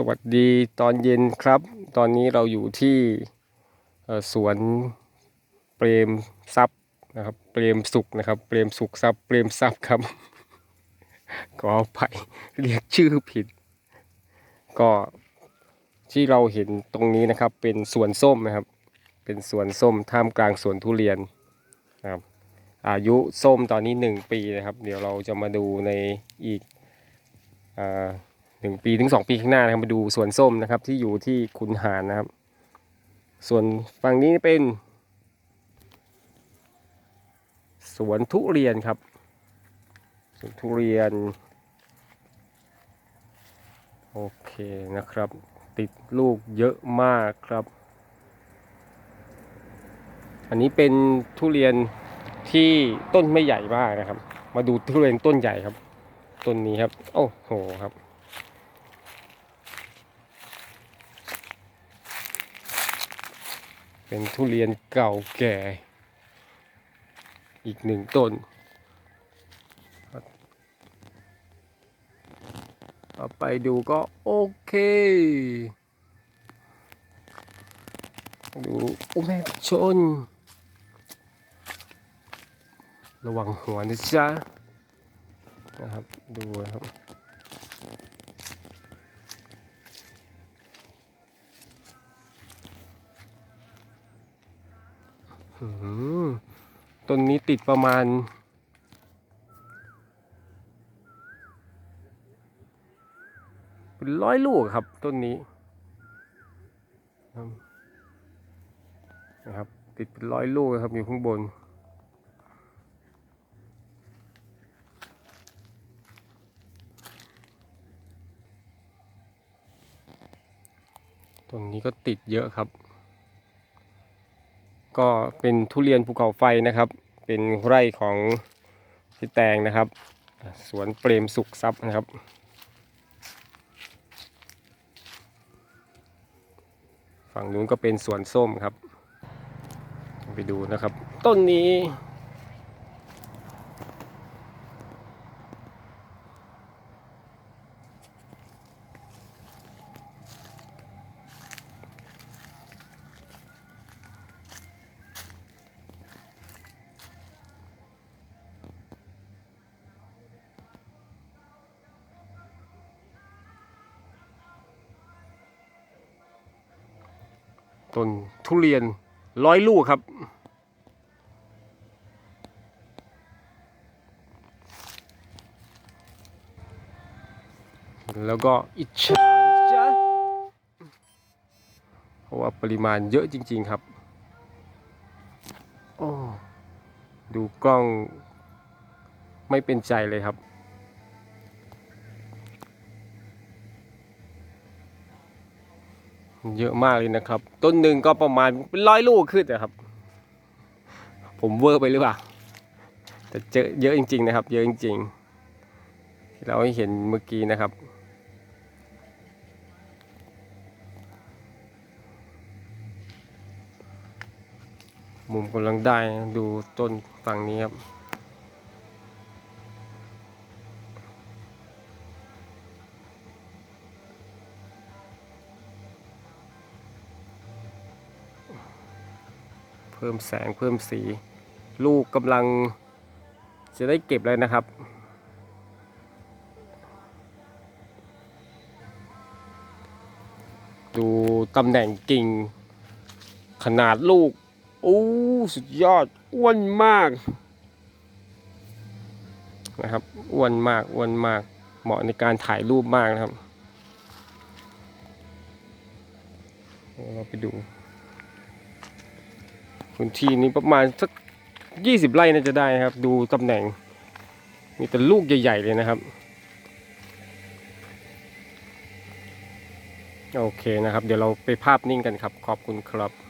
สวัสดีตอนเย็นครับ ตอนนี้เราอยู่ที่สวนเปรมทรัพย์นะครับ เปรมสุขนะครับ เปรมสุขทรัพย์เปรมทรัพย์ครับขอไปเรียกชื่อผิด ก็ที่เราเห็นตรงนี้นะครับ เป็นสวนส้มนะครับ เป็นสวนส้มท่ามกลางสวนทุเรียนนะครับ อายุส้มตอนนี้หนึ่งปีนะครับ เดี๋ยวเราจะมาดูในอีกอ่า หนึ่งปีถึงสองปีข้างหน้านะครับมาดูสวนส้มนะครับ ที่อยู่ที่คุนหารนะครับ ส่วนฝั่งนี้เป็น สวนทุเรียนครับ สวนทุเรียน โอเคนะครับ ติดลูกเยอะมากครับ อันนี้เป็นทุเรียนที่ต้นไม่ใหญ่มากนะครับ มาดูทุเรียนต้นใหญ่ครับ ต้นนี้ครับ โอ้โหครับ เป็นทุเรียนเก่าแก่ อีกหนึ่งต้นเอาไปดูก็โอเค ดูโอ้แม่ชน ระวังหัวนะจ๊ะนะครับ ดูนะครับ ต้นนี้ติดประมาณ เป็นร้อยลูกครับต้นนี้นะครับ ติดเป็นร้อยลูกครับอยู่ข้างบนตรงนี้ก็ติดเยอะครับ ก็เป็นทุเรียนภูเขาไฟนะครับ เป็นไร่ของพี่แตงนะครับ สวนเปรมสุขทรัพย์นะครับ ฝั่งนู้นก็เป็นสวนส้มครับ ไปดูนะครับ ต้นนี้ ต้นทุเรียนร้อยลูกครับ แล้วก็อิจฉาจ้ะเพราะว่าปริมาณเยอะจริง ๆครับ โอ้ ดูกล้องไม่เป็นใจเลยครับ เยอะมากเลยนะครับ ต้นหนึ่งก็ประมาณเป็นร้อยลูกขึ้นนะครับ ผมเวอร์ไปหรือเปล่าแต่เจอเยอะจริง ๆ นะครับ เยอะจริงๆที่เราเห็นเมื่อกี้นะครับมุมกำลังได้ดูต้นฝั่งนี้ครับ เพิ่มแสงเพิ่มสี ลูกกำลังจะได้เก็บแล้วนะครับ ดูตำแหน่งกิ่ง ขนาดลูกโอ้สุดยอดอ้วนมากนะครับอ้วนมากอ้วนมากเหมาะในการถ่ายรูปมากนะครับ เราไปดู พื้นที่นี้ประมาณสักยี่สิบไร่น่าจะได้นะครับ ดูตำแหน่ง มีแต่ลูกใหญ่ ๆ เลยนะครับ โอเคนะครับ เดี๋ยวเราไปภาพนิ่งกันครับ ขอบคุณครับ